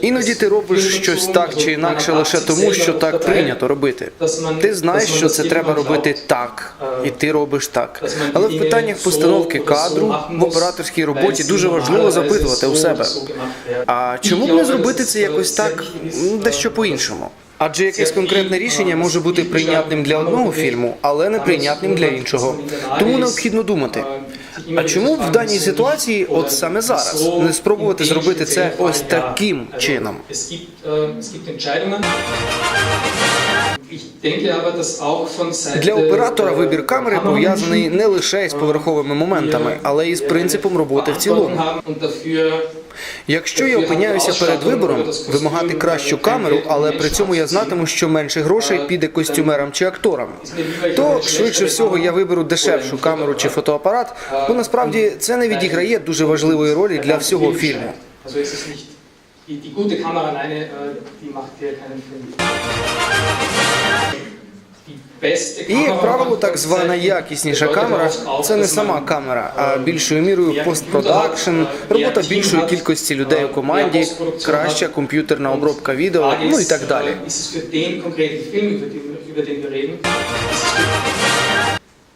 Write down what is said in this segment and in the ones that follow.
Іноді ти робиш щось так чи інакше лише тому, що так прийнято робити. Ти знаєш, що це треба робити так, і ти робиш так. Але в питаннях постановки кадру в операторській роботі дуже важливо запитувати у себе. А чому б не зробити це якось так, дещо по-іншому? Адже якесь конкретне рішення може бути прийнятним для одного фільму, але неприйнятним для іншого. Тому необхідно думати. А чому в даній ситуації, от саме зараз, не спробувати зробити це ось таким чином? Для оператора вибір камери пов'язаний не лише з поверховими моментами, але й з принципом роботи в цілому. Якщо я опиняюся перед вибором вимагати кращу камеру, але при цьому я знатиму, що менше грошей піде костюмерам чи акторам, то швидше всього я виберу дешевшу камеру чи фотоапарат, бо насправді це не відіграє дуже важливої ролі для всього фільму. Die, gute Kamera alleine, äh, die macht dir keinen Film. І, як правило, так звана якісніша камера це не сама камера, а більшою мірою постпродакшн, робота більшої кількості людей у команді, краща комп'ютерна обробка відео, ну і так далі.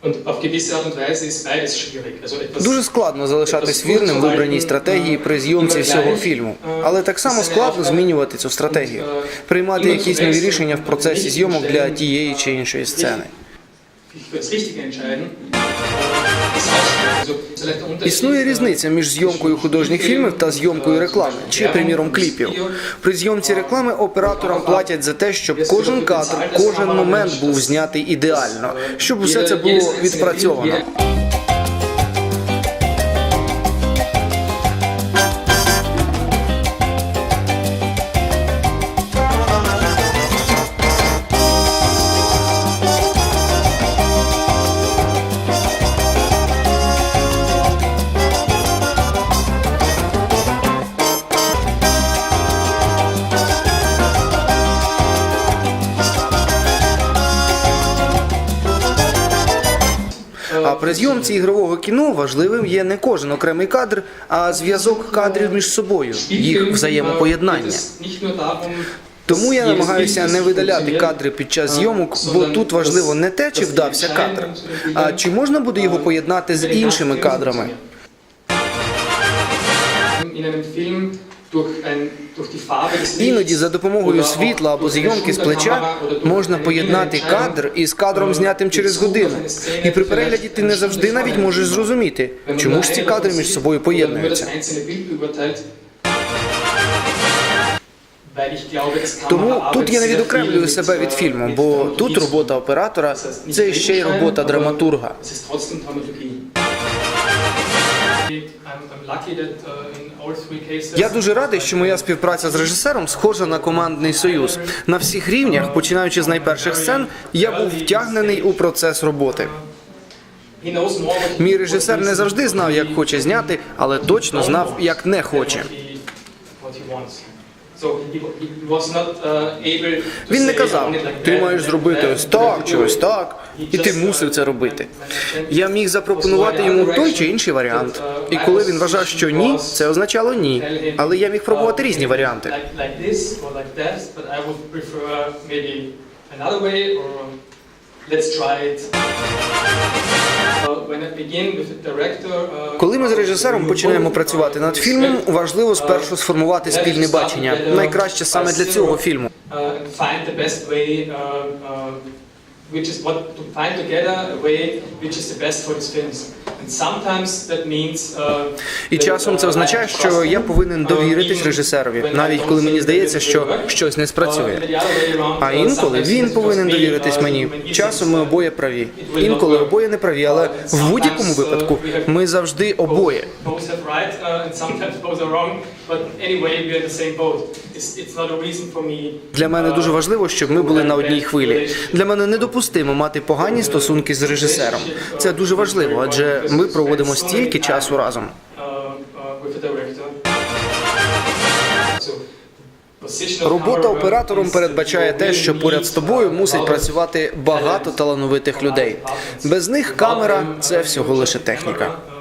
Und auf gewisse Art und Weise ist beides schwierig. Also etwas, Дуже складно залишатись вірним вибраній стратегії при зйомці всього фільму, але так само складно змінювати цю стратегію, приймати якісь нові рішення в процесі зйомок для тієї чи іншої сцени. Існує різниця між зйомкою художніх фільмів та зйомкою реклами, чи, приміром, кліпів. При зйомці реклами операторам платять за те, щоб кожен кадр, кожен момент був знятий ідеально, щоб усе це було відпрацьовано. При зйомці ігрового кіно важливим є не кожен окремий кадр, а зв'язок кадрів між собою, їх взаємопоєднання. Тому я намагаюся не видаляти кадри під час зйомок, бо тут важливо не те, чи вдався кадр, а чи можна буде його поєднати з іншими кадрами. Іноді за допомогою світла або зйомки з плеча можна поєднати кадр із кадром знятим через годину. І при перегляді ти не завжди навіть можеш зрозуміти, чому ж ці кадри між собою поєднуються. Тому тут я не відокремлюю себе від äh, фільму, бо тут робота оператора це ще й робота драматурга. Я дуже радий, що моя співпраця з режисером схожа на командний союз. На всіх рівнях, починаючи з найперших сцен, я був втягнений у процес роботи. Мій режисер не завжди знав, як хоче зняти, але точно знав, як не хоче. Він не казав, "I want it like ти маєш зробити ось так чи ось так, і ти мусив це робити. Я міг запропонувати йому той чи інший варіант. І коли він вважав, що ні, це означало ні. Але я міг пробувати різні варіанти. It. Uh, uh, Коли ми з режисером починаємо працювати над фільмом, важливо спершу сформувати спільне бачення. Найкраще саме для цього фільму. Uh, uh, uh, which is what to find together a way which is the best for these films. Uh, І часом це uh, означає, що я повинен uh, довіритись режисерові, навіть коли мені здається, що щось не Uh, спрацює. А uh, інколи він повинен довіритись uh, мені. Часом ми uh, обоє праві. Інколи обоє не праві, але в будь-якому випадку ми завжди обоє. Uh. Для мене дуже важливо, щоб ми були на одній хвилі. Для мене недопустимо мати погані стосунки з режисером. Це дуже важливо, адже ми проводимо стільки часу разом. uh, uh, Робота оператором передбачає те, що поряд з тобою мусить працювати багато талановитих людей. Без них камера це всього лише техніка. Uh,